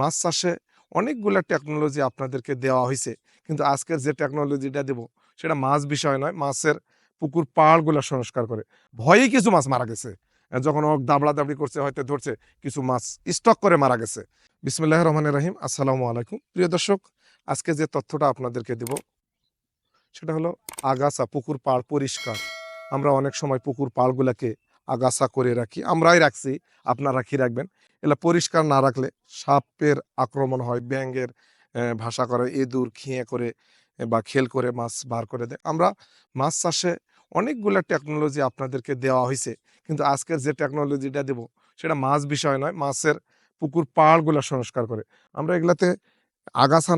মাছ চাষে অনেকগুলা টেকনোলজি আপনাদেরকে দেওয়া হয়েছে কিন্তু আজকের যে টেকনোলজিটা দেব, সেটা মাছ বিষয় নয়, মাছের পুকুর পাড়গুলা সংস্কার করে। ভয়েই কিছু মাছ মারা গেছে। যখন ও দাবড়া দাবড়ি করছে, হয়তো ধরছে, কিছু মাছ স্টক করে মারা গেছে। বিসমুল্লাহ রহমান রাহিম। আসসালামু আলাইকুম। প্রিয় দর্শক, আজকে যে তথ্যটা আপনাদেরকে দেব, সেটা হলো আগাছা পুকুর পাড় পরিষ্কার। আমরা অনেক সময় পুকুর পাড়গুলাকে আগাছা করে রাখি, আমরাই রাখছি, আপনারা রাখি, রাখবেন। এগুলা পরিষ্কার না রাখলে সাপের আক্রমণ হয়, ব্যাঙের ভাষা করে, ইঁদুর খেয়ে করে বা খেল করে মাছ বার করে দেয়। আমরা মাছ চাষে অনেকগুলা টেকনোলজি আপনাদেরকে দেওয়া হয়েছে কিন্তু আজকের যে টেকনোলজিটা দেব, সেটা মাছ বিষয় নয়, মাছের পুকুর পাড়গুলা সংস্কার করে। আমরা এগুলাতে আগাছা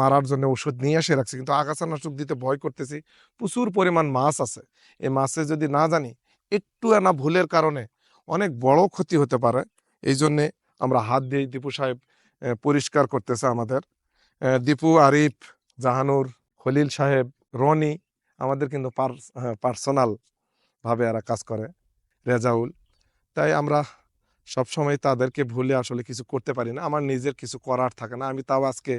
মারার জন্য ওষুধ নিয়ে এসে রাখছি, কিন্তু আগাছা নাশক দিতে ভয় করতেছি, প্রচুর পরিমাণ মাছ আছে। এই মাছে যদি না জানি একটু আনা ভুলের কারণে অনেক বড় ক্ষতি হতে পারে। এই জন্যে আমরা হাত দিয়ে দীপু সাহেব পরিষ্কার করতেছে আমাদের। দীপু, আরিফ, জাহানুর, খলিল সাহেব, রনি আমাদের কিন্তু পার্সোনাল ভাবে এরা কাজ করে, রেজাউল। তাই আমরা সবসময় তাদেরকে ভুলে আসলে কিছু করতে পারি না। আমার নিজের কিছু করার থাকে না। আমি তাও আজকে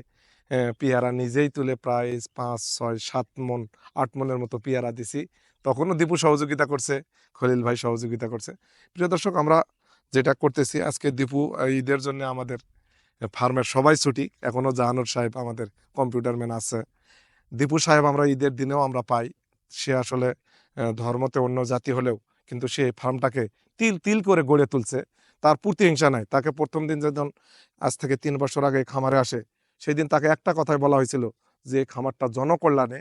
পেয়ারা নিজেই তুলে প্রায় পাঁচ, ছয়, সাত মন, আট মনের মতো পেয়ারা দিছি। তখনও দীপু সহযোগিতা করছে, খলিল ভাই সহযোগিতা করছে। প্রিয় দর্শক, আমরা যেটা করতেছি, আজকে দীপু ঈদের জন্য আমাদের ফার্মের সবাই ছুটি। এখনও জাহানুর সাহেব আমাদের কম্পিউটার ম্যান আছে। দীপু সাহেব আমরা ঈদের দিনেও আমরা পাই। সে আসলে ধর্মতে অন্য জাতি হলেও কিন্তু সে ফার্মটাকে তিল তিল করে গড়ে তুলছে। তার প্রতিহিংসা নাই। তাকে প্রথম দিন যখন আজ থেকে তিন বছর আগে খামারে আসে সেই দিন তাকে একটা কথাই বলা হয়েছিল যে খামারটা জনকল্যাণে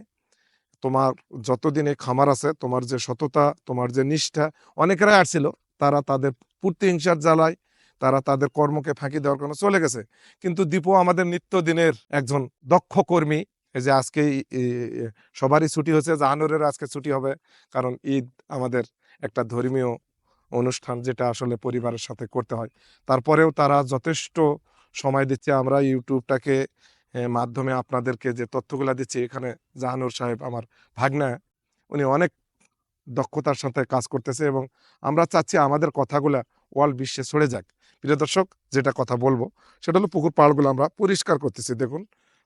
তোমার যতদিন এই খামার আছে, তোমার যে সততা, তোমার যে নিষ্ঠা, অনেকেরাই আসছিল, তারা তাদের প্রতিহিংসার জ্বালায়, তারা তাদের কর্মকে ফাঁকি দেওয়ার কারণে চলে গেছে। কিন্তু দীপু আমাদের নিত্যদিনের একজন দক্ষ কর্মী, এই যে আজকে সবারই ছুটি হচ্ছে জাহানুরের আজকে ছুটি হবে, কারণ ঈদ আমাদের একটা ধর্মীয় অনুষ্ঠান যেটা আসলে পরিবারের সাথে করতে হয়। তারপরেও তারা যথেষ্ট সময় দিচ্ছে, আমরা ইউটিউবটাকে মাধ্যমে আপনাদেরকে যে তথ্যগুলো দিচ্ছি, এখানে জাহানুর সাহেব আমার ভাগনা, উনি অনেক দক্ষতার সাথে কাজ করতেছে এবং আমরা চাচ্ছি আমাদের কথাগুলা ওয়ার্ল্ড বিশ্বে ছড়ে যাক। প্রিয় দর্শক, যেটা কথা বলব, সেটা হলো পুকুর পাড়গুলো আমরা পরিষ্কার করতেছি। দেখুন,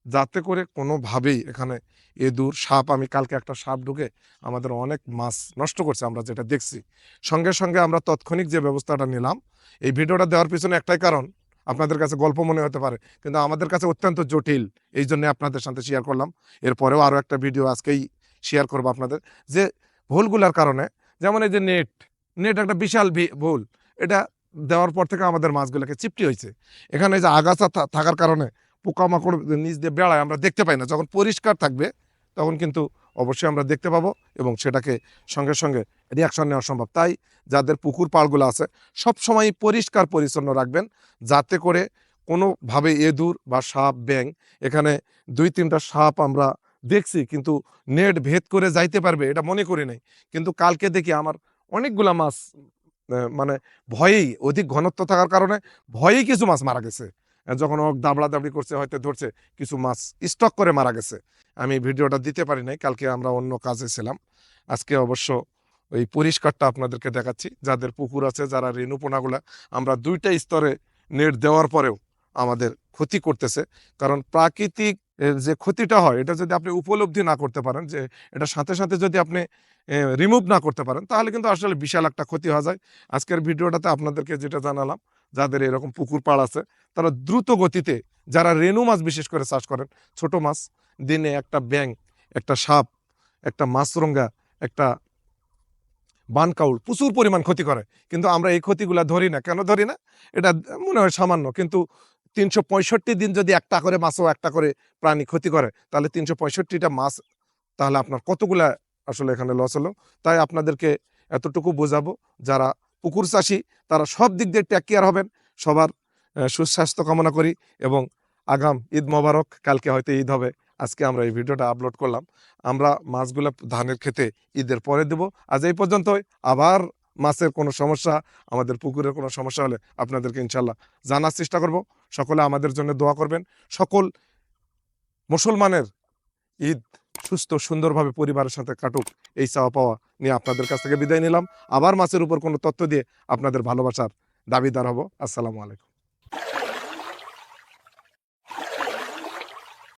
যাতে করে কোনোভাবেই এখানে এদুর সাপ, আমি কালকে একটা সাপ ঢুকে আমাদের অনেক মাছ নষ্ট করছে, আমরা যেটা দেখছি। সঙ্গে সঙ্গে আমরা তৎক্ষণিক যে ব্যবস্থাটা নিলাম, এই ভিডিওটা দেওয়ার পিছনে একটাই কারণ আপনাদের কাছে গল্প মনে হতে পারে, কিন্তু আমাদের কাছে অত্যন্ত জটিল। এই জন্য আপনাদের সাথে শেয়ার করলাম। এরপরেও আরও একটা ভিডিও আজকেই শেয়ার করব আপনাদের। যে ভুলগুলার কারণে, যেমন এই যে নেট নেট একটা বিশাল ভুল। এটা দেওয়ার পর থেকে আমাদের মাছগুলোকে চিপটি হয়েছে এখানে যে আগাছা থাকার কারণে পোকামাকড় নিচ দিয়ে বেড়ায়, আমরা দেখতে পাই না। যখন পরিষ্কার থাকবে, তখন কিন্তু অবশ্যই আমরা দেখতে পাবো এবং সেটাকে সঙ্গে সঙ্গে রিয়াকশন নেওয়া সম্ভব। তাই যাদের পুকুর পাড়গুলো আছে সব সময় পরিষ্কার পরিচ্ছন্ন রাখবেন যাতে করে কোনোভাবে এদুর বা সাপ ব্যাং এখানে দুই তিনটা সাপ আমরা দেখছি কিন্তু নেট ভেদ করে যাইতে পারবে এটা মনে করি নাই। কিন্তু কালকে দেখি আমার অনেকগুলা মাছ মানে ভয়েই অধিক ঘনত্ব থাকার কারণে ভয়েই কিছু মাছ মারা গেছে। যখন ও দাবড়া দাবড়ি করছে, হয়তো ধরছে, কিছু মাছ স্টক করে মারা গেছে। আমি ভিডিওটা দিতে পারি নাই, কালকে আমরা অন্য কাজে ছিলাম। আজকে অবশ্য ওই পরিষ্কারটা আপনাদেরকে দেখাচ্ছি। যাদের পুকুর আছে, যারা রেণুপোনাগুলা আমরা দুইটা স্তরে নেট দেওয়ার পরেও আমাদের ক্ষতি করতেছে। কারণ প্রাকৃতিক যে ক্ষতিটা হয়, এটা যদি আপনি উপলব্ধি না করতে পারেন, যে এটা সাথে সাথে যদি আপনি রিমুভ না করতে পারেন, তাহলে কিন্তু আসলে বিশাল একটা ক্ষতি হয়ে যায়। আজকের ভিডিওটাতে আপনাদেরকে যেটা জানালাম যাদের এরকম পুকুর পাড় আছে, তারা দ্রুত গতিতে, যারা রেনু মাছ বিশেষ করে চাষ করেন, ছোট মাছ, দিনে একটা ব্যাং একটা সাপ, একটা মাছরঙ্গা, একটা বানকাউল প্রচুর পরিমাণ ক্ষতি করে। কিন্তু আমরা এই ক্ষতিগুলা ধরি না। কেন ধরি না? এটা মনে হয় সামান্য। কিন্তু তিনশো পঁয়ষট্টি দিন যদি একটা করে মাছও একটা করে প্রাণী ক্ষতি করে, তাহলে তিনশো পঁয়ষট্টিটা মাছ, তাহলে আপনার কতগুলা আসলে এখানে লস হলো? তাই আপনাদেরকে এতটুকু বোঝাবো, যারা পুকুর চাষি, তারা সব দিক দিয়ে টেক কেয়ার হবেন। সবার সুস্বাস্থ্য কামনা করি এবং আগাম ঈদ মোবারক, কালকে হয়তো ঈদ হবে। আজকে আমরা এই ভিডিওটা আপলোড করলাম। আমরা মাছগুলো ধানের খেতে ঈদের পরে দেব। আজ এই পর্যন্তই। আবার মাছের কোনো সমস্যা, আমাদের পুকুরের কোনো সমস্যা হলে আপনাদেরকে ইনশাল্লাহ জানার চেষ্টা করব। সকলে আমাদের জন্য দোয়া করবেন। সকল মুসলমানের ঈদ সুস্থ, সুন্দরভাবে পরিবারের সাথে কাটুক, এই চাওয়া পাওয়া নিয়ে আপনাদের কাছ থেকে বিদায় নিলাম। আবার মাছের উপর কোনো তথ্য দিয়ে আপনাদের ভালোবাসার দাবিদার হব। আসসালামু আলাইকুম।